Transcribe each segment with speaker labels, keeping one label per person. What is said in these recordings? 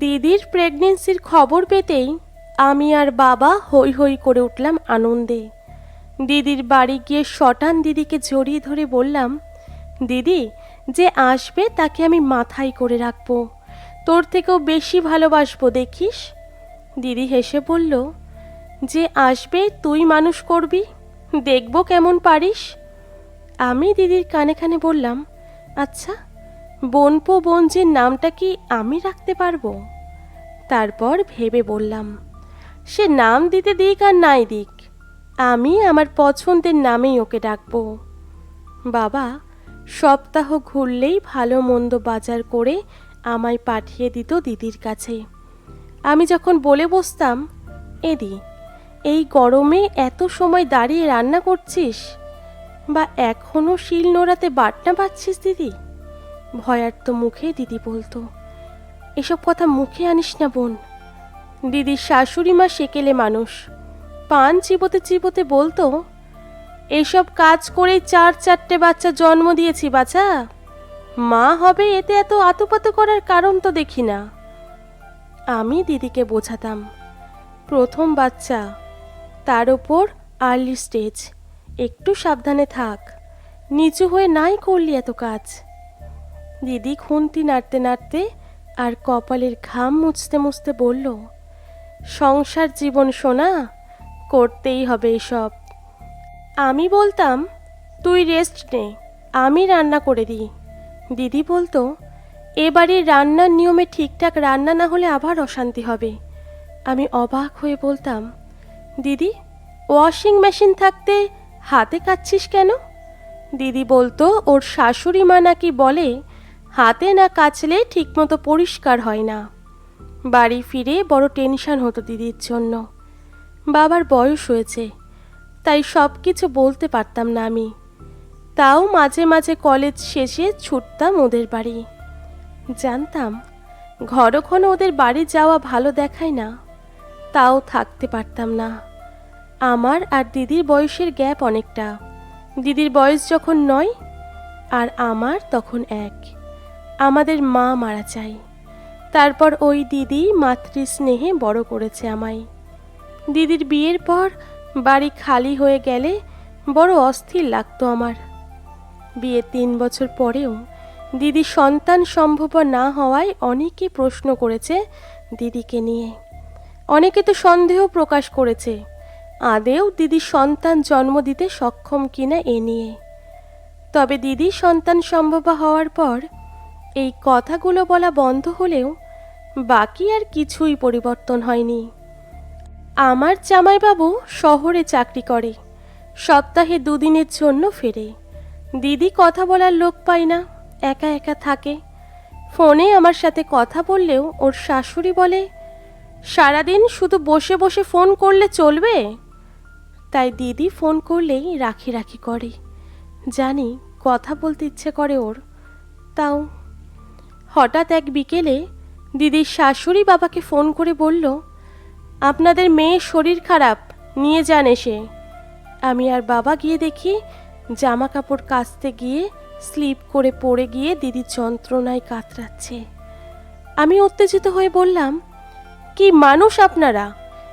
Speaker 1: দিদির প্রেগনেন্সির খবর পেতেই আমি আর বাবা হই হই করে উঠলাম আনন্দে। দিদির বাড়ি গিয়ে শটান দিদিকে জড়িয়ে ধরে বললাম, দিদি, যে আসবে তাকে আমি মাথায় করে রাখব। তোর থেকেও বেশি ভালোবাসবো, দেখিস? দিদি হেসে বলল, যে আসবে তুই মানুষ করবি, দেখব কেমন পারিস? আমি দিদির কানে কানে বললাম আচ্ছা বনপো বনজির নামটা কি আমি রাখতে পারব? তারপর ভেবে বললাম, সে নাম দিতে দিক আর নাই দিক, আমি আমার পছন্দের নামেই ওকে ডাকবো। বাবা, সপ্তাহ ঘুরলেই ভালো মন্দ বাজার করে আমায় পাঠিয়ে দিত দিদির কাছে। আমি যখন বলে বসতাম, এদি, এই গরমে এত সময় দাঁড়িয়ে রান্না করছিস? বা এখনও শিল নোড়াতে বাটনা পাচ্ছিস দিদি? ভয়ার্ত মুখে দিদি বলতো, এসব কথা মুখে আনিস না বোন। দিদির শাশুড়ি মা সেকেলে মানুষ। পান চিবোতে চিবোতে বলতো, এসব কাজ করেই চার চারটে বাচ্চা জন্ম দিয়েছি বাচ্চা মা হবে এতে এত আতুপাতু করার কারণ তো দেখি না। আমি দিদিকে বোঝাতাম, প্রথম বাচ্চা, তার ওপর আর্লি স্টেজ একটু সাবধানে থাক। নিচু হয়ে নাই করলি এত কাজ। দিদি খুন্তি নাড়তে নাড়তে আর কপালের ঘাম মুছতে মুছতে বলল, সংসার জীবন সোনা, করতেই হবে এসব। আমি বলতাম, তুই রেস্ট নে, আমি রান্না করে দিই। দিদি বলতো এ বাড়ির রান্নার নিয়মে ঠিকঠাক রান্না না হলে আবার অশান্তি হবে। আমি অবাক হয়ে বলতাম, দিদি ওয়াশিং মেশিন থাকতে হাতে কাচ্ছিস কেন? দিদি বলতো, ওর শাশুড়ি মা নাকি বলে হাতে না কাচলে ঠিকমতো পরিষ্কার হয় না। বাড়ি ফিরে বড় টেনশন হতো দিদির জন্য। বাবার বয়স হয়েছে, তাই সব কিছু বলতে পারতাম না আমি। তাও মাঝে মাঝে কলেজ শেষে ছুটতাম ওদের বাড়ি। জানতাম ঘরক্ষণে ওদের বাড়ি যাওয়া ভালো দেখায় না। তাও থাকতে পারতাম না। আমার আর দিদির বয়সের গ্যাপ অনেকটা। দিদির বয়স যখন নয়, আর আমার তখন এক। আমাদের মা মারা যায় তারপর ওই দিদি মাতৃস্নেহে বড় করেছে আমায়। দিদির বিয়ের পর বাড়ি খালি হয়ে গেলে বড় অস্থির লাগতো আমার। বিয়ে তিন বছর পরেও দিদি সন্তান সম্ভব না হওয়ায় অনেকে প্রশ্ন করেছে দিদিকে নিয়ে। অনেকে তো সন্দেহ প্রকাশ করেছে, আদেও দিদি সন্তান জন্ম দিতে সক্ষম কিনা এ নিয়ে। তবে দিদি সন্তান সম্ভব হওয়ার পর এই কথাগুলো বলা বন্ধ হলেও বাকি আর কিছুই পরিবর্তন হয়নি। আমার জামাইবাবু শহরে চাকরি করে, সপ্তাহে দুদিনের জন্য ফেরে। দিদি কথা বলার লোক পায় না, একা একা থাকে। ফোনে আমার সাথে কথা বললেও ওর শাশুড়ি বলে, সারাদিন শুধু বসে বসে ফোন করলে চলবে? তাই দিদি ফোন করলেই রাখি রাখি করে। জানি কথা বলতে ইচ্ছে করে ওর, তাও হঠাৎ এক বিকেলে দিদির শাশুড়ি বাবাকে ফোন করে বলল, আপনাদের মেয়ের শরীর খারাপ, নিয়ে যান এসে। আমি আর বাবা গিয়ে দেখি জামা কাপড় কাচতে গিয়ে, স্লিপ করে পড়ে গিয়ে দিদির যন্ত্রণায় কাতরাচ্ছে। আমি উত্তেজিত হয়ে বললাম, কি মানুষ আপনারা?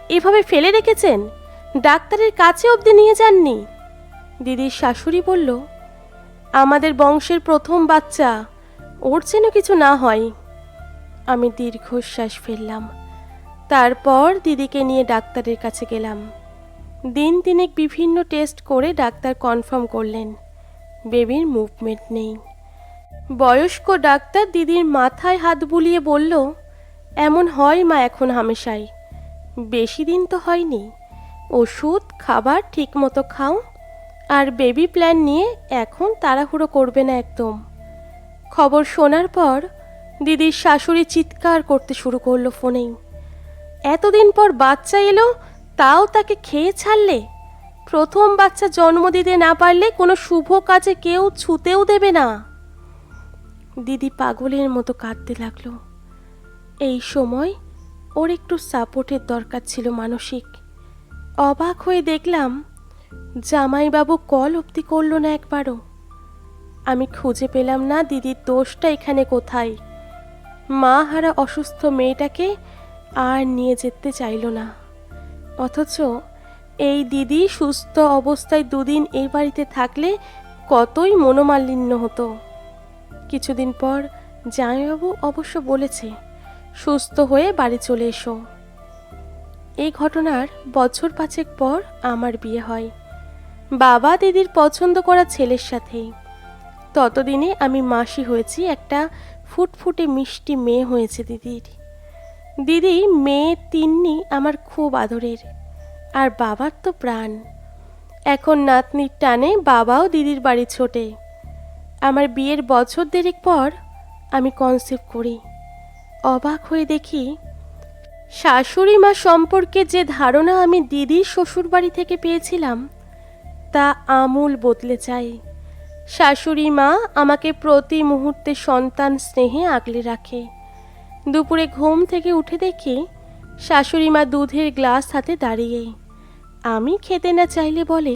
Speaker 1: এভাবে ফেলে রেখেছেন? ডাক্তারের কাছে অবধি নিয়ে যাননি? দিদির শাশুড়ি বলল, আমাদের বংশের প্রথম বাচ্চা ওর যেন কিছু না হয়। আমি দীর্ঘশ্বাস ফেললাম। তারপর দিদিকে নিয়ে ডাক্তারের কাছে গেলাম। দিন তিনেক বিভিন্ন টেস্ট করে ডাক্তার কনফার্ম করলেন। বেবির মুভমেন্ট নেই। বয়স্ক ডাক্তার দিদির মাথায় হাত বুলিয়ে বলল, এমন হয় মা এখন হামেশাই। বেশি দিন তো হয়নি। ওষুধ, খাবার ঠিকমতো খাও। আর বেবি প্ল্যান নিয়ে এখন তাড়াহুড়ো করবে না একদম। খবর শোনার পর দিদির শাশুড়ি চিৎকার করতে শুরু করল ফোনেই। এতদিন পর বাচ্চা এলো, তাও তাকে খেয়ে ছাড়লে? প্রথম বাচ্চা জন্ম দিতে না পারলে কোনো শুভ কাজে কেউ ছুতেও দেবে না। দিদি পাগলের মতো কাঁদতে লাগল। এই সময় ওর একটু সাপোর্টের দরকার ছিল মানসিক। অবাক হয়ে দেখলাম, জামাইবাবু কল অব্দি করল না একবারও। আমি খুঁজে পেলাম না দিদির দোষটা এখানে কোথায়। মা হারা অসুস্থ মেয়েটাকে আর নিয়ে যেতে চাইল না। অথচ এই দিদি সুস্থ অবস্থায় দুদিন এই বাড়িতে থাকলে কতই মনোমালিন্য হতো। কিছুদিন পর জামাইবাবু অবশ্য বলেছে, সুস্থ হয়ে বাড়ি চলে এসো। এই ঘটনার বছর পাঁচেক পর আমার বিয়ে হয়। বাবা দিদির পছন্দ করা ছেলের সাথেই। ততদিনে আমি মাসি হয়েছি একটা ফুটফুটে মিষ্টি মেয়ে হয়েছে দিদির। দিদি মেয়ে তিন্নি আমার খুব আদরের, আর বাবার তো প্রাণ। এখন নাতনির টানে বাবাও দিদির বাড়ি ছোটে। আমার বিয়ের বছর দেড়েক পর আমি কনসেপ্ট করি। অবাক হয়ে দেখি, শাশুড়ি মা সম্পর্কে যে ধারণা আমি দিদির শ্বশুরবাড়ি থেকে পেয়েছিলাম, তা আমূল বদলে যায়। শাশুড়ি মা আমাকে প্রতি মুহূর্তে সন্তান স্নেহে আগলে রাখে। দুপুরে ঘুম থেকে উঠে দেখি শাশুড়ি মা দুধের গ্লাস হাতে দাঁড়িয়ে। আমি খেতে না চাইলে বলে,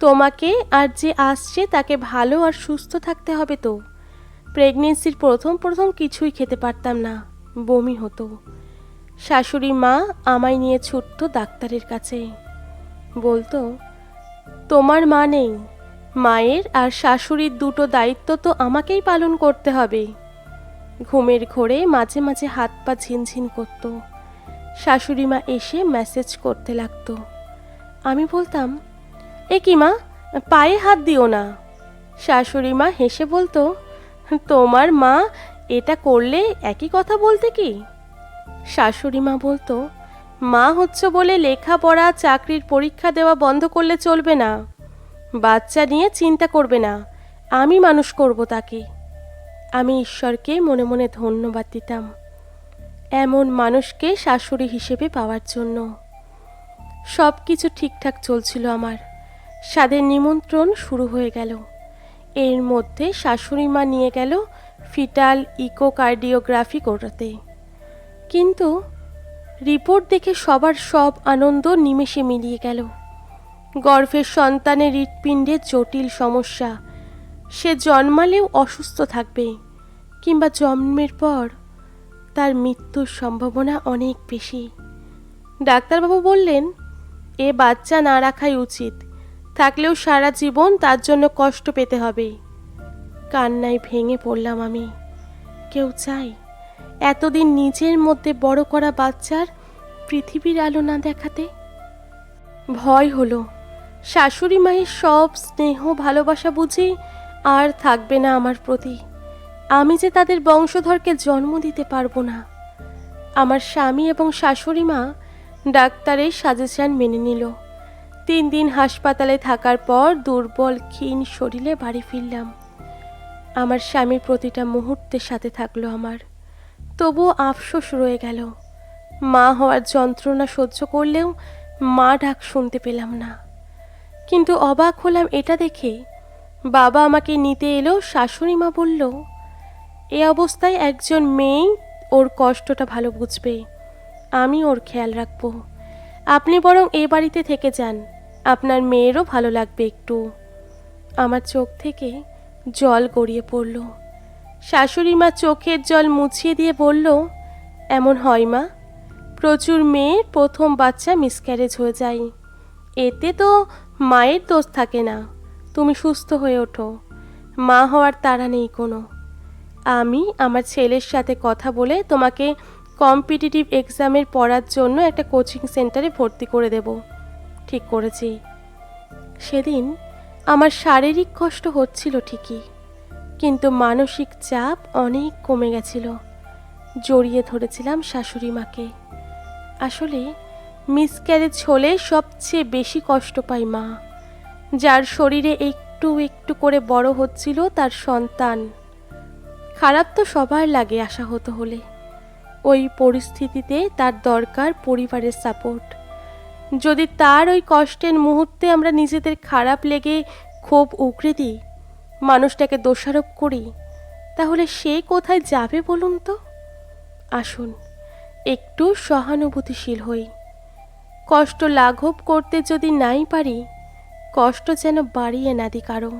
Speaker 1: তোমাকে আর যে আসছে তাকে ভালো আর সুস্থ থাকতে হবে তো। প্রেগনেন্সির প্রথম প্রথম কিছুই খেতে পারতাম না, বমি হতো। শাশুড়ি মা আমায় নিয়ে ছুটত ডাক্তারের কাছে। বলতো, তোমার মা নেই মায়ের আর শাশুড়ির দুটো দায়িত্ব তো আমাকেই পালন করতে হবে। ঘুমের ঘোরে মাঝে মাঝে হাত পা ঝিনঝিন করতো। শাশুড়ি মা এসে মেসেজ করতে লাগতো। আমি বলতাম, এ কি মা, পায়ে হাত দিও না। শাশুড়ি মা হেসে বলতো, তোমার মা এটা করলে একই কথা বলতে কি? শাশুড়ি মা বলতো, মা হচ্ছে বলে লেখাপড়া, চাকরির পরীক্ষা দেওয়া বন্ধ করলে চলবে না। বাচ্চা নিয়ে চিন্তা করবে না। আমি মানুষ করব তাকে। আমি ঈশ্বরকে মনে মনে ধন্যবাদ দিতাম। এমন মানুষকে শাশুড়ি হিসেবে পাওয়ার জন্য। সব কিছু ঠিকঠাক চলছিল আমার। স্বাদের নিমন্ত্রণ শুরু হয়ে গেল। এর মধ্যে শাশুড়ি মা নিয়ে গেল ফিটাল ইকোকার্ডিওগ্রাফি করাতে। কিন্তু রিপোর্ট দেখে সবার সব আনন্দ নিমেষে মিলিয়ে গেল। গর্ভের সন্তানের হৃৎপিণ্ডের জটিল সমস্যা। সে জন্মালেও অসুস্থ থাকবে কিংবা জন্মের পর তার মৃত্যুর সম্ভাবনা অনেক বেশি। ডাক্তারবাবু বললেন, এ বাচ্চা না রাখাই উচিত। থাকলেও সারা জীবন তার জন্য কষ্ট পেতে হবে। কান্নায় ভেঙে পড়লাম আমি। কেউ চাই এতদিন নিজের মধ্যে বড় করা বাচ্চার পৃথিবীর আলো না দেখাতে? ভয় হলো। শাশুড়ি মায়ের সব স্নেহ, ভালোবাসা বুঝি আর থাকবে না আমার প্রতি। আমি যে তাদের বংশধরকে জন্ম দিতে পারব না। আমার স্বামী এবং শাশুড়ি মা ডাক্তারের সাজেশন মেনে নিল। তিন দিন হাসপাতালে থাকার পর দুর্বল, ক্ষীণ শরীরে বাড়ি ফিরলাম। আমার স্বামী প্রতিটা মুহূর্তের সাথে থাকল আমার। তবুও আফসোস রয়ে গেল। মা হওয়ার যন্ত্রণা সহ্য করলেও মা ডাক শুনতে পেলাম না। কিন্তু অবাক হলাম এটা দেখে। বাবা আমাকে নিতে এলো, শাশুড়ি মা বলল, এ অবস্থায় একজন মেয়েই ওর কষ্টটা ভালো বুঝবে। আমি ওর খেয়াল রাখব। আপনি বরং এ বাড়িতে থেকে যান। আপনার মেয়েরও ভালো লাগবে একটু। আমার চোখ থেকে জল গড়িয়ে পড়ল। শাশুড়ি মা চোখের জল মুছিয়ে দিয়ে বলল, এমন হয় মা, প্রচুর মেয়ের প্রথম বাচ্চা মিসক্যারেজ হয়ে যায়। এতে তো মায়ের দোষ থাকে না। তুমি সুস্থ হয়ে ওঠো। মা হওয়ার তাড়া নেই কোনো। আমি আমার ছেলের সাথে কথা বলে তোমাকে কম্পিটিটিভ এক্সামের পড়ার জন্য একটা কোচিং সেন্টারে ভর্তি করে দেব। ঠিক করেছি। সেদিন আমার শারীরিক কষ্ট হচ্ছিল ঠিকই, কিন্তু মানসিক চাপ অনেক কমে গেছিল। জড়িয়ে ধরেছিলাম শাশুড়ি মাকে। আসলে মিসক্যারেজ হলে সবচেয়ে বেশি কষ্ট পায় মা। যার শরীরে একটু একটু করে বড় হচ্ছিল তার সন্তান। খারাপ তো সবার লাগে আশাহত হলে। ওই পরিস্থিতিতে তার দরকার পরিবারের সাপোর্ট। যদি তার ওই কষ্টের মুহূর্তে আমরা নিজেদের খারাপ লেগে ক্ষোভ উগড়ে দিই, মানুষটাকে দোষারোপ করি, তাহলে সে কোথায় যাবে বলুন তো? আসুন, একটু সহানুভূতিশীল হই। কষ্ট লাঘব করতে যদি নাই পারি কষ্ট যেন বাড়িয়ে না দি কারও।